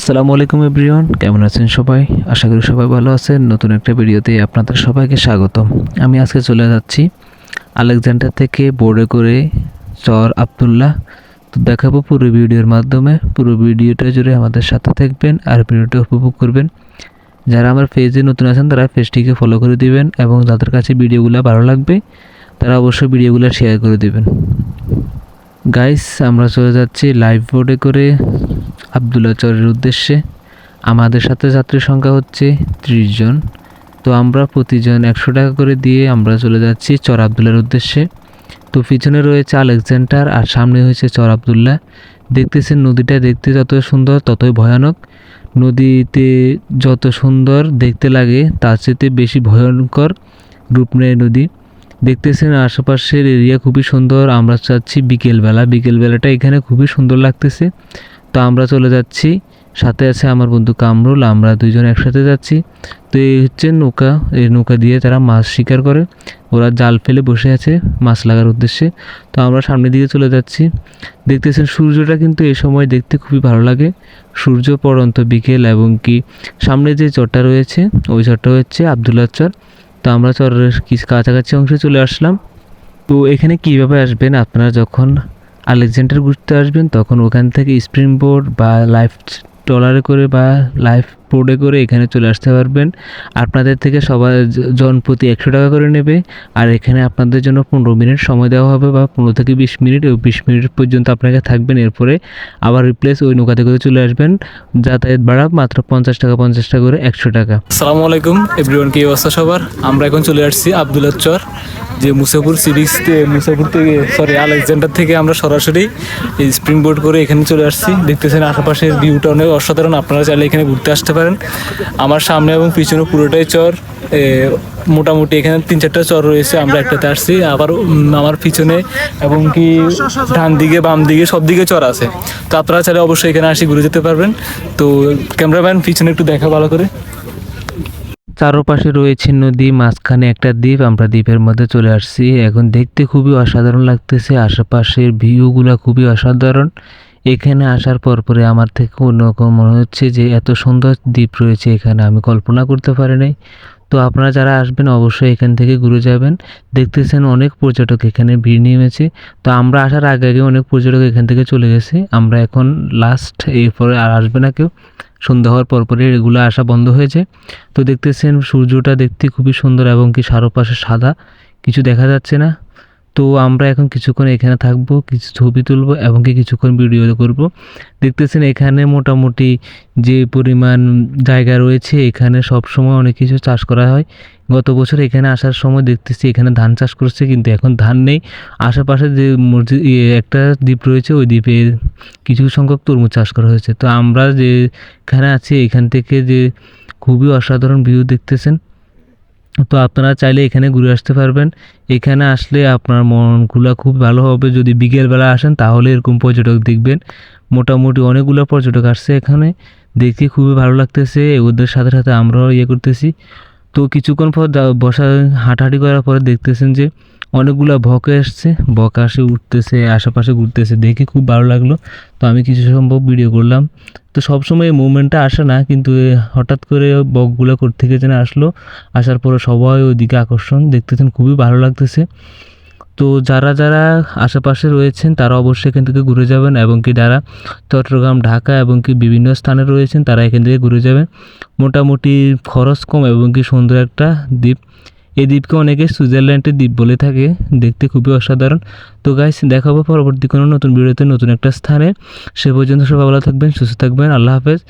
আসসালামু আলাইকুম এভরিওয়ান, কেমন আছেন সবাই? আশা করি সবাই ভালো আছেন। নতুন একটা ভিডিওতে আপনাদের সবাইকে স্বাগতম। আমি আজকে চলে যাচ্ছি আলেকজান্ডার থেকে বোর্ডে করে চর আবদুল্লাহ। তো দেখাবো পুরো ভিডিওর মাধ্যমে। পুরো ভিডিওটা জুড়ে আমাদের সাথে থাকবেন আর ভিডিওটা উপভোগ করবেন। যারা আমার পেজে নতুন আছেন, তারা পেজটিকে ফলো করে দিবেন এবং যাদের কাছে ভিডিওগুলো ভালো লাগবে, তারা অবশ্যই ভিডিওগুলো শেয়ার করে দিবেন। গাইস আমরা চলে যাচ্ছি লাইভ বোর্ডে করে আবদুল্লা চরের উদ্দেশ্যে। আমাদের সাথে যাত্রীর সংখ্যা হচ্ছে ত্রিশ জন। তো আমরা প্রতিজন একশো টাকা করে দিয়ে আমরা চলে যাচ্ছি চর আবদুল্লার উদ্দেশ্যে। তো পিছনে রয়েছে আলেকজান্ডার আর সামনে হয়েছে চর আবদুল্লাহ। দেখতেছেন নদীটা দেখতে যত সুন্দর, ততই ভয়ানক। নদীতে যত সুন্দর দেখতে লাগে, তার চেয়ে বেশি ভয়ঙ্কর রূপ নেয় নদী। দেখতেছেন আশেপাশের এরিয়া খুবই সুন্দর। আমরা চাচ্ছি বিকেলবেলা। বিকেলবেলাটা এখানে খুবই সুন্দর লাগতেছে। তো আমরা চলে যাচ্ছি। সাথে আছে আমার বন্ধু কামরুল, আমরা দুইজন একসাথে যাচ্ছি। তো এই হচ্ছে নৌকা, এই নৌকা দিয়ে তারা মাছ শিকার করে। ওরা জাল ফেলে বসে আছে মাছ লাগার উদ্দেশ্যে। তো আমরা সামনের দিকে চলে যাচ্ছি। দেখতেছেন সূর্যটা কিন্তু এই সময় দেখতে খুবই ভালো লাগে। সূর্য পড়ন্ত বিকেল এবং কি সামনে যে চরটা রয়েছে, ওই চরটা হচ্ছে আবদুল্লাহ চর। তো আমরা চরের কিছু কাছাকাছি অংশে চলে আসলাম। তো এখানে কীভাবে আসবেন আপনারা যখন আলেকজান্ডার ঘুরতে আসবেন তখন ওখান থেকে স্প্রিং বোর্ড বা লাইফ ট্রলারে করে বা লাইফ বোর্ডে করে এখানে চলে আসতে পারবেন। আপনাদের থেকে সবার জন প্রতি একশো টাকা করে নেবে। আর এখানে আপনাদের জন্য পনেরো মিনিট সময় দেওয়া হবে বা পনেরো থেকে বিশ মিনিট বিশ মিনিট পর্যন্ত আপনাকে থাকবেন। এরপরে আবার রিপ্লেস ওই নৌকাতে করে চলে আসবেন। যাতায়াত ভাড়া মাত্র পঞ্চাশ টাকা পঞ্চাশ টাকা করে একশো টাকা। আসসালামু আলাইকুম এভরিওয়ান কি অবস্থা সবার? আমরা এখন চলে আসছি আবদুল্লাহ চর যে মুসাফুর সিরিজ মুসাফুর থেকে সরি আলেকজান্ডার থেকে আমরা সরাসরি স্প্রিং বোর্ড করে এখানে চলে আসছি। দেখতেছেন আশেপাশের ভিউটা অনেক অসাধারণ। আপনারা চাইলে এখানে ঘুরতে আসতে আমার সামনে এবং পিছনে পুরোটাই চর। মোটামুটি এখানে তিন চারটা চর রয়েছে, আমরা একটাতে আসছি। আবার আমার পিছনে এবং কি ডান দিকে, বাম দিকে সব দিকে চর আছে। তো আপনারা চাইলে অবশ্যই এখানে আসি, ঘুরে যেতে পারবেন। তো ক্যামেরাম্যান, পিছনে একটু দেখা ভালো করে। চারপাশে রয়েছে নদী, মাঝখানে একটা দ্বীপ, আমরা দ্বীপের মধ্যে চলে আসছি। এখন দেখতে খুবই অসাধারণ লাগতেছে, আশেপাশের ভিউগুলো খুবই অসাধারণ। এখানে আসার পর পরে আমার থেকে অন্যরকম মনে হচ্ছে যে এত সুন্দর দ্বীপ রয়েছে এখানে। আমি কল্পনা করতে পারি নাই। তো আপনারা যারা আসবেন, অবশ্যই এখান থেকে ঘুরে যাবেন। দেখতেছেন অনেক পর্যটক এখানে ভিড় নেমেছে। তো আমরা আসার আগে আগে অনেক পর্যটক এখান থেকে চলে গেছে। আমরা এখন লাস্ট এরপরে আর আসবে না কেউ। সন্ধ্যা হওয়ার পরপরই এগুলো আসা বন্ধ হয়েছে তো দেখতেছেন সূর্যটা দেখতে খুবই সুন্দর এবং কি চারপাশে সাদা। কিছু দেখা যাচ্ছে না। তো আমরা এখন কিছুক্ষণ এখানে থাকব, কিছু ছবি তুলবো এবং কি কিছুক্ষণ ভিডিও করব। দেখতেছেন এখানে মোটামুটি যে পরিমাণ জায়গা রয়েছে, এখানে সব সময় অনেক কিছু চাষ করা হয়। গত বছর এখানে আসার সময় দেখতেছি এখানে ধান চাষ করছে, কিন্তু এখন ধান নেই। আশেপাশে যে মসজিদ একটা দ্বীপ রয়েছে, ওই দ্বীপে কিছু সংখ্যক তরমুজ চাষ করা হয়েছে। তো আমরা যে এখানে আছি, এখান থেকে যে খুবই অসাধারণ ভিউ দেখতেছেন। তো আপনারা চাইলে এখানে ঘুরে আসতে পারবেন। এখানে আসলে আপনার মনগুলো খুব ভালো হবে। যদি বিকেলবেলা আসেন, তাহলে এরকম পর্যটক দেখবেন। মোটামুটি অনেকগুলো পর্যটক আসছে এখানে। দেখতে খুবই ভালো লাগতেছে। ওদের সাথে সাথে আমরাও ইয়ে করতেছি। তো কিছুক্ষণ পর বসা হাঁটাহাঁটি করার পরে দেখতেছেন যে অনেকগুলো বক এসছে। বক আসে, উঠতেছে, আশেপাশে ঘুরতেছে। দেখে খুব ভালো লাগল। তো আমি কিছু সম্ভব ভিডিও করলাম। তো সবসময় মুভমেন্টটা আসে না, কিন্তু হঠাৎ করে বকগুলো থেকে যেন আসলো, আসার পরে সবাই ওইদিকে আকর্ষণ, দেখতেছেন খুবই ভালো লাগতেছে। তো যারা যারা আশেপাশে রয়েছেন, তারা অবশ্যই এখান থেকে ঘুরে যাবেন এবং কি যারা চট্টগ্রাম, ঢাকা এবং কি বিভিন্ন স্থানে রয়েছেন, তারা এখান থেকে ঘুরে যাবেন। মোটামুটি খরচ কম এবং কি সুন্দর একটা দ্বীপ। এই দ্বীপকে অনেকে সুইজারল্যান্ডের দ্বীপ বলে থাকে, দেখতে খুবই অসাধারণ। তো গাইস দেখাবো পরবর্তী কোনো নতুন ভিডিওতে নতুন একটা স্থানে। সে পর্যন্ত সবাই ভালো থাকবেন, সুস্থ থাকবেন, আল্লাহ হাফেজ।